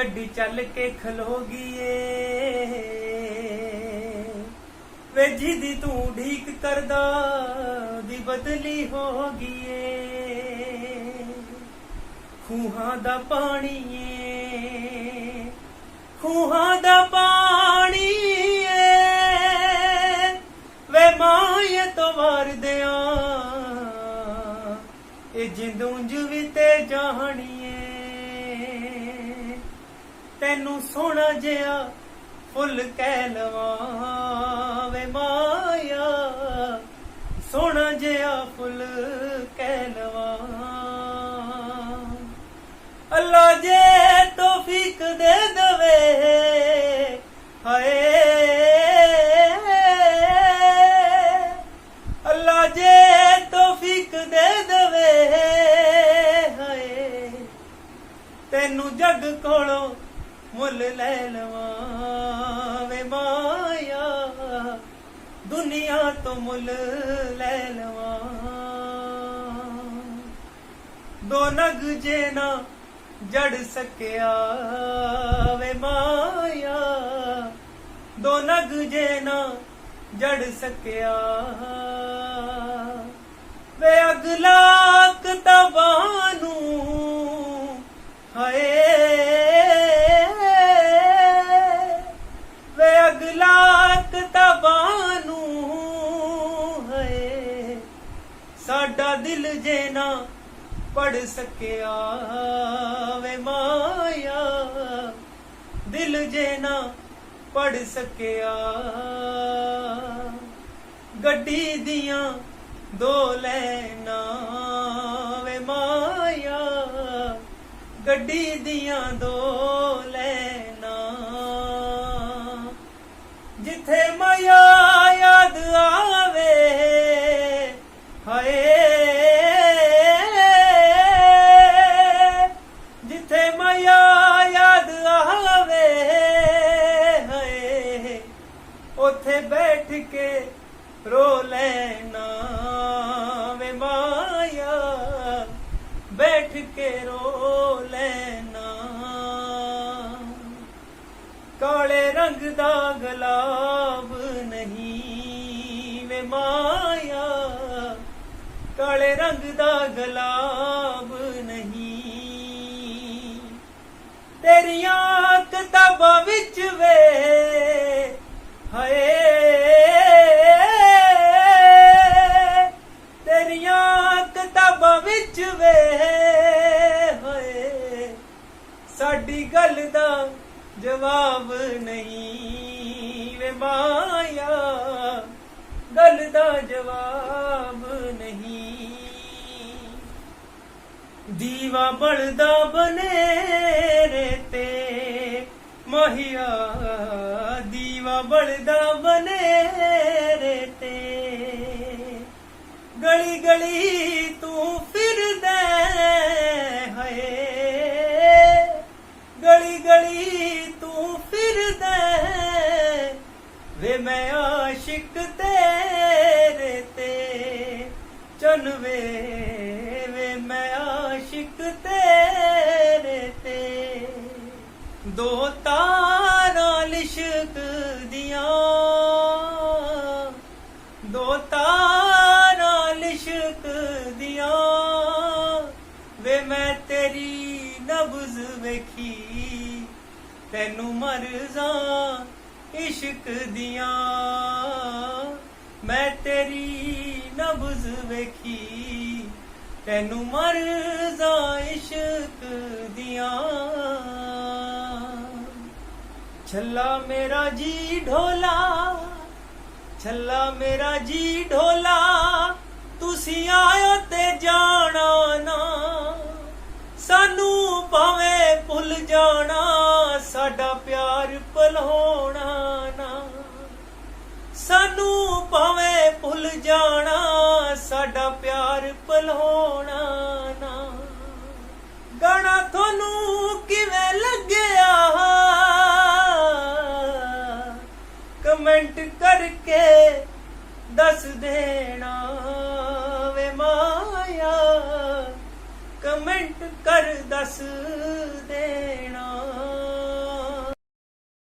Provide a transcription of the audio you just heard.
ਗੱਡੀ ਚੱਲ ਕੇ ਖਲੋਗੀ ਏ ਵੇ ਜਿਹਦੀ ਤੂੰ ਢੀਕ ਕਰਦਾ ਦੀ ਬਦਲੀ ਹੋ ਗਈ ਏ ਖੂਹਾਂ ਦਾ ਪਾਣੀ ਏ, ਖੂਹਾਂ ਦਾ ਪਾਣੀ ਏ। ਵੇ ਮਾਏ ਤੋਂ ਵਰਦਿਆਂ, ਇਹ ਜਿੰਦੂੰਜ ਵੀ ਤੈਨੂੰ ਸੋਹਣਾ ਜਿਹਾ ਫੁੱਲ ਕਹਿ ਲਵਾਂ ਵੇ ਮਾਇਆ। ਸੋਹਣਾ ਜਿਹਾ ਫੁੱਲ ਕਹਿ ਲਵਾਂ। ਅੱਲਾ ਜੇ ਤੋਫੀਕ ਦੇ ਦਵੇ, ਹਾਏ। ਅੱਲਾ ਜੇ ਤੋਫੀਕ ਦੇ ਦਵੇ, ਹਾਏ। ਤੈਨੂੰ ਜੱਗ ਕੋਲੋਂ ਮੁੱਲ ਲੈ ਲਵਾਂ ਵੇ ਮਾਇਆ। ਦੁਨੀਆ ਤੋਂ ਮੁੱਲ ਲੈ ਲਵਾਂ। ਦੋ ਨਗ ਜੇ ਨਾ ਜੜ ਸਕਿਆ ਵੇ ਮਾਇਆ। ਦੋ ਨਗ ਜੇ ਨਾ ਜੜ ਸਕਿਆ। ਵੇ ਅਗਲਾ ਜੇ ਨਾ ਪੜ ਸਕਿਆ ਵੇ ਮਾਇਆ, ਦਿਲ ਜੇ ਨਾ ਪੜ ਸਕਿਆ। ਗੱਡੀ ਦੀਆਂ ਦੋ ਲੈਣਾ ਵੇ ਮਾਇਆ, ਗੱਡੀ ਦੀਆਂ ਦੋ ਰੋ ਲੈਣਾ ਵੇ ਮਾਇਆ, ਬੈਠ ਕੇ ਰੋ ਲੈਣਾ ਕਾਲੇ ਰੰਗ ਦਾ ਗਲਾਬ ਨਹੀਂ ਵੇ ਮਾਇਆ, ਕਾਲੇ ਰੰਗ ਦਾ ਗੁਲਾਬ ਨਹੀਂ। ਤੇਰੀਆਂ ਕਿਤਾਬਾਂ ਵਿੱਚ ਵੇ, ਹਾਏ ਸਾਡੀ ਗੱਲ ਦਾ ਜਵਾਬ ਨਹੀਂ ਵੇ ਮਾਇਆ। ਗੱਲ ਦਾ ਜਵਾਬ ਨਹੀਂ। ਦੀਵਾ ਬਲਦਾ ਬਨੇਰੇ ਤੇ, ਮਹੀਆ। ਦੀਵਾ ਬਲਦਾ ਬਨੇਰੇ ਤੇ। ਗਲੀ ਗਲੀ ਤੂੰ ਗਲੀ ਤੂੰ ਫਿਰਦਾ ਹੈ। ਵੇ ਮੈਂ ਆਸ਼ਿਕ ਤੇਰੇ ਤੇ ਚਨ ਵੇ। ਵੇ ਮੈਂ ਆਸ਼ਿਕ ਤੇਰੇ ਤੇ। ਦੋ ਤਾਰਾਂ ਲਿਸ਼ਕ ਦੀਆਂ। ਦੋ ਤਾਰਾਂ ਲਿਸ਼ਕ ਦੀਆਂ। ਵੇ ਮੈਂ ਤੇਰੀ ਨਬਜ਼ ਵੇਖੀ। ਤੈਨੂੰ ਮਰਜ਼ਾਂ ਇਸ਼ਕ ਦੀਆਂ। ਮੈਂ ਤੇਰੀ ਨਬਜ਼ ਵੇਖੀ, ਤੈਨੂੰ ਮਰਜ਼ਾਂ ਇਸ਼ਕ ਦੀਆਂ। ਛੱਲਾ ਮੇਰਾ ਜੀ ਢੋਲਾ, ਛੱਲਾ ਮੇਰਾ ਜੀ ਢੋਲਾ, ਤੁਸੀਂ ਆਇਓ ਤੇ ਜਾਣਾ ਨਾ। ਸਾਨੂੰ ਭਾਵੇਂ ਭੁੱਲ ਜਾਣਾ ਹੋਣਾ ਨਾ। ਸਾਨੂੰ ਭਾਵੇਂ ਭੁੱਲ ਜਾਣਾ, ਸਾਡਾ ਪਿਆਰ ਭੁਲਾਉਣਾ ਨਾ। ਗਾਣਾ ਤੁਹਾਨੂੰ ਕਿਵੇਂ ਲੱਗਿਆ? ਕਮੈਂਟ ਕਰਕੇ ਦੱਸ ਦੇਣਾ ਵੇ ਮਾਇਆ। ਕਮੈਂਟ ਕਰ ਦੱਸ